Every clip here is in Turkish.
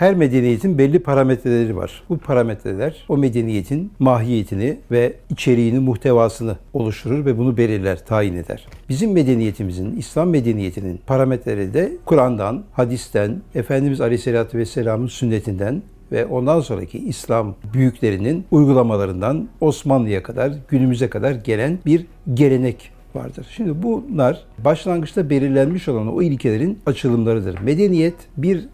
Her medeniyetin belli parametreleri var. Bu parametreler o medeniyetin mahiyetini ve içeriğini, muhtevasını oluşturur ve bunu belirler, tayin eder. Bizim medeniyetimizin, İslam medeniyetinin parametreleri de Kur'an'dan, hadisten, Efendimiz Aleyhisselatü Vesselam'ın sünnetinden ve ondan sonraki İslam büyüklerinin uygulamalarından Osmanlı'ya kadar, günümüze kadar gelen bir gelenek vardır. Şimdi bunlar başlangıçta belirlenmiş olan o ilkelerin açılımlarıdır. Medeniyet bir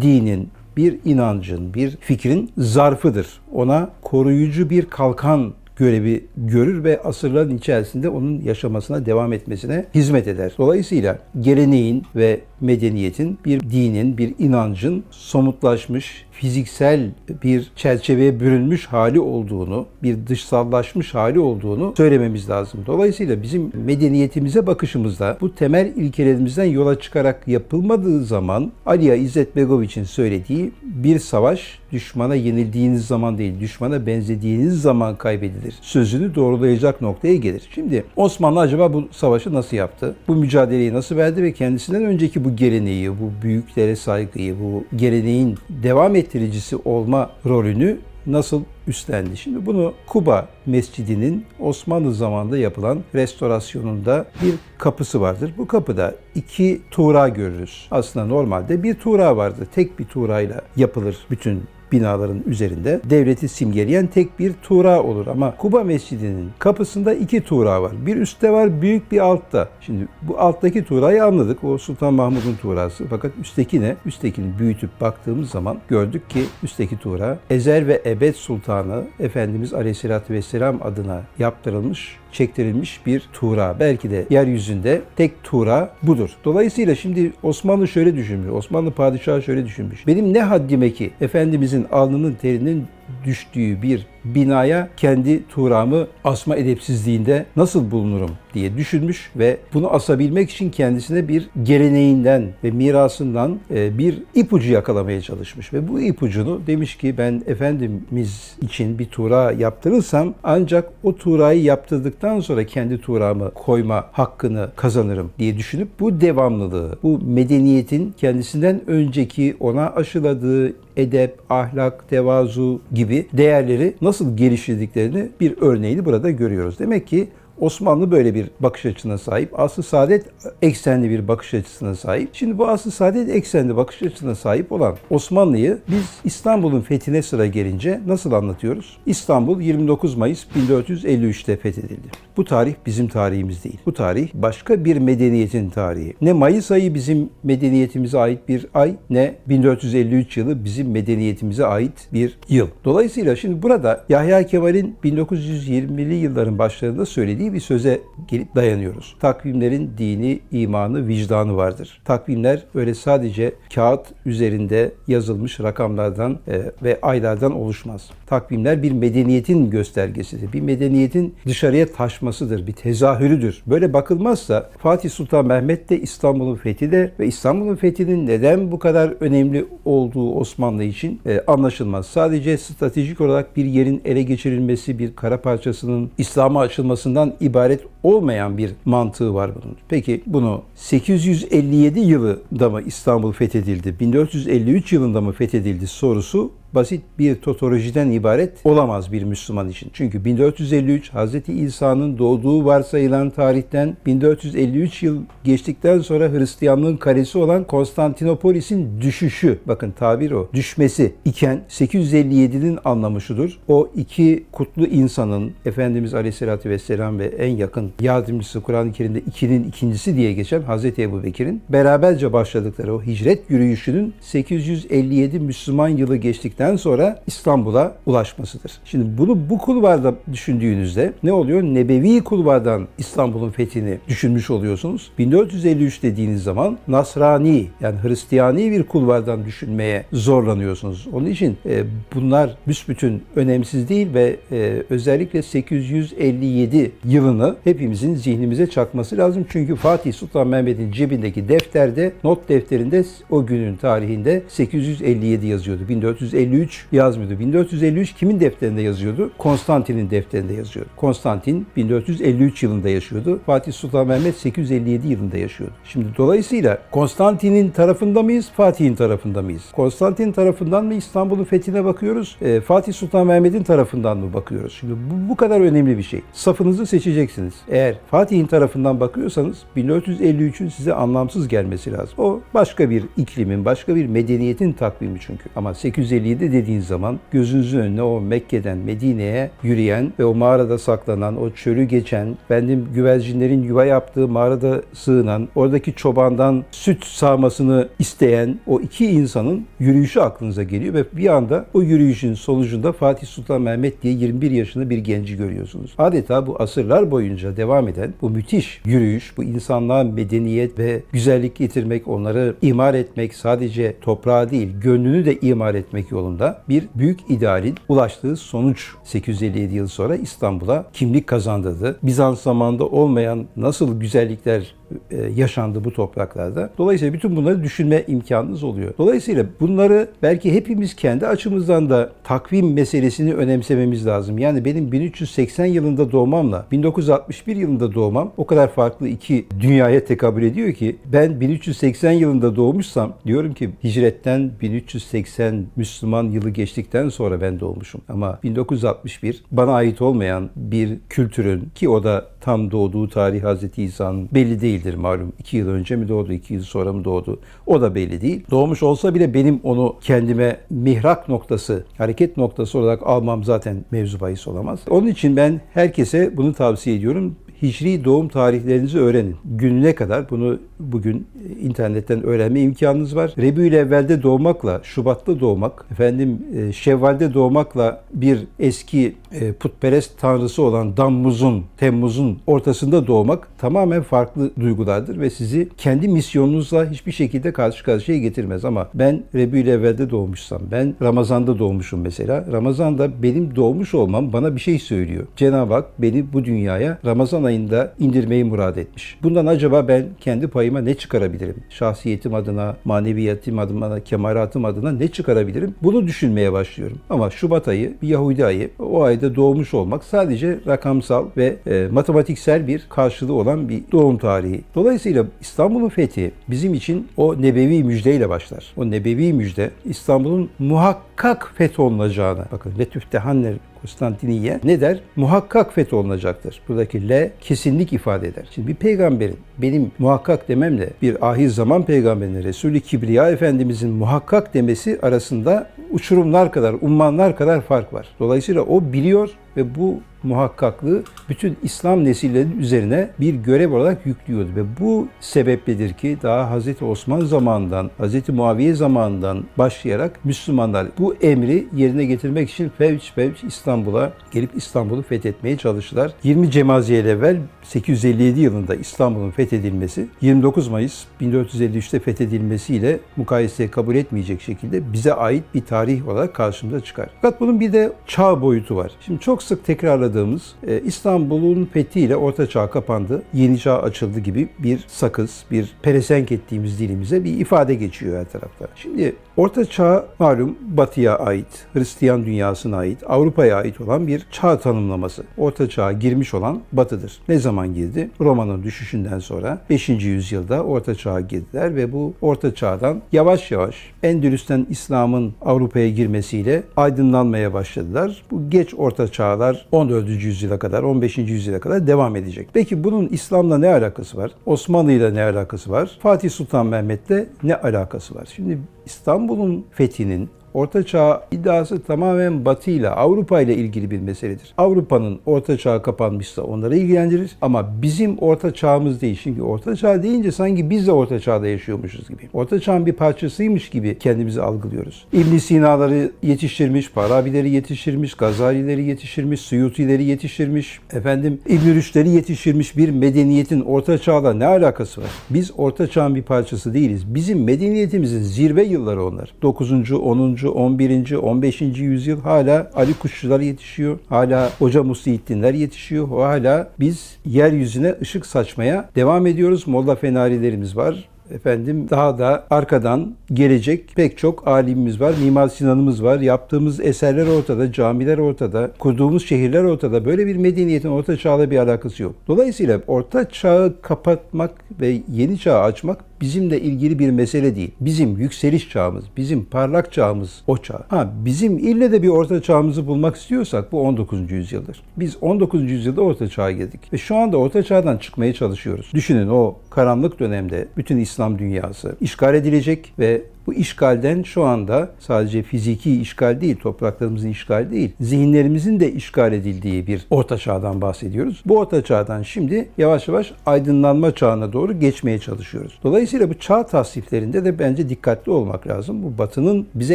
dinin, bir inancın, bir fikrin zarfıdır. Ona koruyucu bir kalkan görevi görür ve asırların içerisinde onun yaşamasına, devam etmesine hizmet eder. Dolayısıyla geleneğin ve medeniyetin bir dinin, bir inancın somutlaşmış, fiziksel bir çerçeveye bürünmüş hali olduğunu, bir dışsallaşmış hali olduğunu söylememiz lazım. Dolayısıyla bizim medeniyetimize bakışımızda bu temel ilkelerimizden yola çıkarak yapılmadığı zaman Aliya İzzet Begoviç'in söylediği bir savaş düşmana yenildiğiniz zaman değil, düşmana benzediğiniz zaman kaybedilir. Sözünü doğrulayacak noktaya gelir. Şimdi Osmanlı acaba bu savaşı nasıl yaptı? Bu mücadeleyi nasıl verdi ve kendisinden önceki bu geleneği, bu büyüklere saygıyı, bu geleneğin devam ettiricisi olma rolünü nasıl üstlendi? Şimdi bunu Kuba Mescidi'nin Osmanlı zamanında yapılan restorasyonunda bir kapısı vardır. Bu kapıda iki tuğra görürüz. Aslında normalde bir tuğra vardır. Tek bir tuğrayla yapılır bütün binaların üzerinde devleti simgeleyen tek bir tuğra olur. Ama Kuba Mescidi'nin kapısında iki tuğra var. Bir üstte var, büyük bir altta. Şimdi bu alttaki tuğrayı anladık. O Sultan Mahmud'un tuğrası. Fakat üstteki ne? Üsttekini büyütüp baktığımız zaman gördük ki üstteki tuğra Ezel ve Ebed Sultanı Efendimiz Aleyhisselatü Vesselam adına yaptırılmış çektirilmiş bir tuğra. Belki de yeryüzünde tek tuğra budur. Dolayısıyla şimdi Osmanlı şöyle düşünmüş. Osmanlı padişahı şöyle düşünmüş. Benim ne haddime ki Efendimizin alnının terinin düştüğü bir binaya kendi tuğramı asma edepsizliğinde nasıl bulunurum diye düşünmüş ve bunu asabilmek için kendisine bir geleneğinden ve mirasından e, bir ipucu yakalamaya çalışmış ve bu ipucunu demiş ki ben Efendimiz için bir tuğra yaptırırsam ancak o tuğrayı yaptırdıktan sonra kendi tuğramı koyma hakkını kazanırım diye düşünüp bu devamlılığı, bu medeniyetin kendisinden önceki ona aşıladığı edep, ahlak, tevazu gibi değerleri nasıl geliştirdiklerini bir örneğini burada görüyoruz. Demek ki Osmanlı böyle bir bakış açısına sahip. Aslı saadet eksenli bir bakış açısına sahip. Şimdi bu aslı saadet eksenli bakış açısına sahip olan Osmanlı'yı biz İstanbul'un fethine sıra gelince nasıl anlatıyoruz? İstanbul 29 Mayıs 1453'te fethedildi. Bu tarih bizim tarihimiz değil. Bu tarih başka bir medeniyetin tarihi. Ne Mayıs ayı bizim medeniyetimize ait bir ay ne 1453 yılı bizim medeniyetimize ait bir yıl. Dolayısıyla şimdi burada Yahya Kemal'in 1920'li yılların başlarında söylediği bir söze gelip dayanıyoruz. Takvimlerin dini, imanı, vicdanı vardır. Takvimler öyle sadece kağıt üzerinde yazılmış rakamlardan e, ve aylardan oluşmaz. Takvimler bir medeniyetin göstergesidir. Bir medeniyetin dışarıya taşmasıdır, bir tezahürüdür. Böyle bakılmazsa Fatih Sultan Mehmet de İstanbul'un fethi de ve İstanbul'un fethinin neden bu kadar önemli olduğu Osmanlı için e, anlaşılmaz. Sadece stratejik olarak bir yerin ele geçirilmesi, bir kara parçasının İslam'a açılmasından ibaret olmayan bir mantığı var bunun. Peki bunu 857 yılında mı İstanbul fethedildi, 1453 yılında mı fethedildi sorusu basit bir totolojiden ibaret olamaz bir Müslüman için. Çünkü 1453 Hz. İsa'nın doğduğu varsayılan tarihten 1453 yıl geçtikten sonra Hristiyanlığın kalesi olan Konstantinopolis'in düşüşü, bakın tabir o, düşmesi iken 857'nin anlamı şudur. O iki kutlu insanın Efendimiz Aleyhisselatü Vesselam ve en yakın yardımcısı Kur'an-ı Kerim'de ikinin ikincisi diye geçen Hz. Ebu Bekir'in beraberce başladıkları o hicret yürüyüşünün 857 Müslüman yılı geçtikten sonra İstanbul'a ulaşmasıdır. Şimdi bunu bu kulvarda düşündüğünüzde ne oluyor? Nebevi kulvardan İstanbul'un fethini düşünmüş oluyorsunuz. 1453 dediğiniz zaman Nasrani yani Hristiyani bir kulvardan düşünmeye zorlanıyorsunuz. Onun için e, bunlar büsbütün önemsiz değil ve e, özellikle 857 yılını hepimizin zihnimize çakması lazım. Çünkü Fatih Sultan Mehmet'in cebindeki defterde, not defterinde o günün tarihinde 857 yazıyordu. 1453 1453 yazmıyordu. 1453 kimin defterinde yazıyordu? Konstantin'in defterinde yazıyordu. Konstantin 1453 yılında yaşıyordu. Fatih Sultan Mehmet 857 yılında yaşıyordu. Şimdi dolayısıyla Konstantin'in tarafında mıyız? Fatih'in tarafında mıyız? Konstantin tarafından mı İstanbul'un fethine bakıyoruz? Ee, Fatih Sultan Mehmet'in tarafından mı bakıyoruz? Şimdi bu, bu kadar önemli bir şey. Safınızı seçeceksiniz. Eğer Fatih'in tarafından bakıyorsanız 1453'ün size anlamsız gelmesi lazım. O başka bir iklimin, başka bir medeniyetin takvimi çünkü. Ama 857 dediğin zaman gözünüzün önüne o Mekke'den Medine'ye yürüyen ve o mağarada saklanan, o çölü geçen, bendim güvercinlerin yuva yaptığı mağarada sığınan, oradaki çobandan süt sağmasını isteyen o iki insanın yürüyüşü aklınıza geliyor ve bir anda o yürüyüşün sonucunda Fatih Sultan Mehmet diye 21 yaşında bir genci görüyorsunuz. Adeta bu asırlar boyunca devam eden bu müthiş yürüyüş, bu insanlığa medeniyet ve güzellik getirmek, onları imar etmek, sadece toprağı değil, gönlünü de imar etmek yolunda bir büyük idealin ulaştığı sonuç 857 yıl sonra İstanbul'a kimlik kazandırdı. Bizans zamanında olmayan nasıl güzellikler e, yaşandı bu topraklarda. Dolayısıyla bütün bunları düşünme imkanınız oluyor. Dolayısıyla bunları belki hepimiz kendi açımızdan da takvim meselesini önemsememiz lazım. Yani benim 1380 yılında doğmamla 1961 yılında doğmam o kadar farklı iki dünyaya tekabül ediyor ki ben 1380 yılında doğmuşsam diyorum ki hicretten 1380 Müslüman yılı geçtikten sonra ben doğmuşum. Ama 1961 bana ait olmayan bir kültürün ki o da tam doğduğu tarih Hazreti İsa'nın belli değildir malum. İki yıl önce mi doğdu, iki yıl sonra mı doğdu? O da belli değil. Doğmuş olsa bile benim onu kendime mihrak noktası, hareket noktası olarak almam zaten mevzu bahis olamaz. Onun için ben herkese bunu tavsiye ediyorum. Hicri doğum tarihlerinizi öğrenin. Gününe kadar bunu bugün internetten öğrenme imkanınız var. Rebül evvelde doğmakla, Şubat'ta doğmak, efendim e, Şevval'de doğmakla bir eski e, putperest tanrısı olan Dammuz'un, Temmuz'un ortasında doğmak tamamen farklı duygulardır ve sizi kendi misyonunuzla hiçbir şekilde karşı karşıya getirmez ama ben Rebül evvelde doğmuşsam, ben Ramazan'da doğmuşum mesela. Ramazan'da benim doğmuş olmam bana bir şey söylüyor. Cenab-ı Hak beni bu dünyaya Ramazan ayında indirmeyi murad etmiş. Bundan acaba ben kendi payıma ne çıkarabilirim? Şahsiyetim adına, maneviyatım adına, kemalatım adına ne çıkarabilirim? Bunu düşünmeye başlıyorum. Ama Şubat ayı, bir Yahudi ayı, o ayda doğmuş olmak sadece rakamsal ve e, matematiksel bir karşılığı olan bir doğum tarihi. Dolayısıyla İstanbul'un fethi bizim için o nebevi müjdeyle başlar. O nebevi müjde İstanbul'un muhakkak fetholunacağına. Bakın Letüftehanner Konstantiniye ne der? Muhakkak fetholunacaktır. Buradaki le kesinlik ifade eder. Şimdi bir peygamberin benim muhakkak dememle bir ahir zaman peygamberinin Resulü Kibriya Efendimizin muhakkak demesi arasında uçurumlar kadar, ummanlar kadar fark var. Dolayısıyla o biliyor ve bu muhakkaklığı bütün İslam nesillerinin üzerine bir görev olarak yüklüyordu ve bu sebepledir ki daha Hz. Osman zamanından, Hz. Muaviye zamanından başlayarak Müslümanlar bu emri yerine getirmek için fevç fevç İstanbul'a gelip İstanbul'u fethetmeye çalıştılar. 20 Cemaziye evvel 857 yılında İstanbul'un fethedilmesi, 29 Mayıs 1453'te fethedilmesiyle mukayeseye kabul etmeyecek şekilde bize ait bir tarih olarak karşımıza çıkar. Fakat bunun bir de çağ boyutu var. Şimdi çok sık tekrarladığımız e, İstanbul'un fethiyle Orta Çağ kapandı, Yeni Çağ açıldı gibi bir sakız, bir peresenk ettiğimiz dilimize bir ifade geçiyor her tarafta. Şimdi Orta Çağ malum Batı'ya ait, Hristiyan dünyasına ait, Avrupa'ya ait olan bir çağ tanımlaması. Orta Çağ'a girmiş olan Batı'dır. Ne zaman girdi? Roma'nın düşüşünden sonra 5. yüzyılda Orta Çağ'a girdiler ve bu Orta Çağ'dan yavaş yavaş Endülüs'ten İslam'ın Avrupa'ya girmesiyle aydınlanmaya başladılar. Bu geç Orta Çağlar 14. yüzyıla kadar, 15. yüzyıla kadar devam edecek. Peki bunun İslam'la ne alakası var? Osmanlı ile ne alakası var? Fatih Sultan Mehmet'le ne alakası var? Şimdi İstanbul'un fethinin Orta Çağ iddiası tamamen Batı ile Avrupa ile ilgili bir meseledir. Avrupa'nın Orta Çağ kapanmışsa onları ilgilendirir ama bizim Orta Çağımız değil. Çünkü Orta Çağ deyince sanki biz de Orta Çağ'da yaşıyormuşuz gibi. Orta Çağ'ın bir parçasıymış gibi kendimizi algılıyoruz. ibn Sina'ları yetiştirmiş, Farabileri yetiştirmiş, Gazalileri yetiştirmiş, Suyutileri yetiştirmiş, efendim İbn Rüşd'leri yetiştirmiş bir medeniyetin Orta Çağ'la ne alakası var? Biz Orta Çağ'ın bir parçası değiliz. Bizim medeniyetimizin zirve yılları onlar. 9. 10. 11. 15. yüzyıl hala Ali Kuşçular yetişiyor. Hala Hoca Muhyiddinler yetişiyor. Hala biz yeryüzüne ışık saçmaya devam ediyoruz. Molla Fenarilerimiz var efendim daha da arkadan gelecek pek çok alimimiz var. Mimar Sinan'ımız var. Yaptığımız eserler ortada, camiler ortada, kurduğumuz şehirler ortada. Böyle bir medeniyetin orta çağla bir alakası yok. Dolayısıyla orta çağı kapatmak ve yeni çağı açmak bizimle ilgili bir mesele değil. Bizim yükseliş çağımız, bizim parlak çağımız o çağ. Ha bizim ille de bir orta çağımızı bulmak istiyorsak bu 19. yüzyıldır. Biz 19. yüzyılda orta çağa girdik ve şu anda orta çağdan çıkmaya çalışıyoruz. Düşünün o karanlık dönemde bütün İslam dünyası işgal edilecek ve bu işgalden şu anda sadece fiziki işgal değil, topraklarımızın işgal değil, zihinlerimizin de işgal edildiği bir orta çağdan bahsediyoruz. Bu orta çağdan şimdi yavaş yavaş aydınlanma çağına doğru geçmeye çalışıyoruz. Dolayısıyla bu çağ tasniflerinde de bence dikkatli olmak lazım. Bu batının bize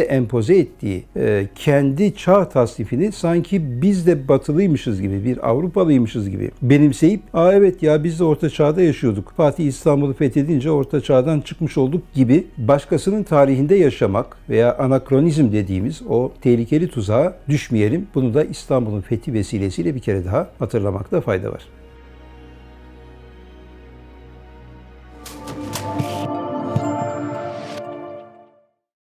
empoze ettiği e, kendi çağ tasnifini sanki biz de batılıymışız gibi, bir Avrupalıymışız gibi benimseyip, aa evet ya biz de orta çağda yaşıyorduk. Fatih İstanbul'u fethedince orta çağdan çıkmış olduk gibi başkasının tarihinde yaşamak veya anakronizm dediğimiz o tehlikeli tuzağa düşmeyelim. Bunu da İstanbul'un fethi vesilesiyle bir kere daha hatırlamakta fayda var.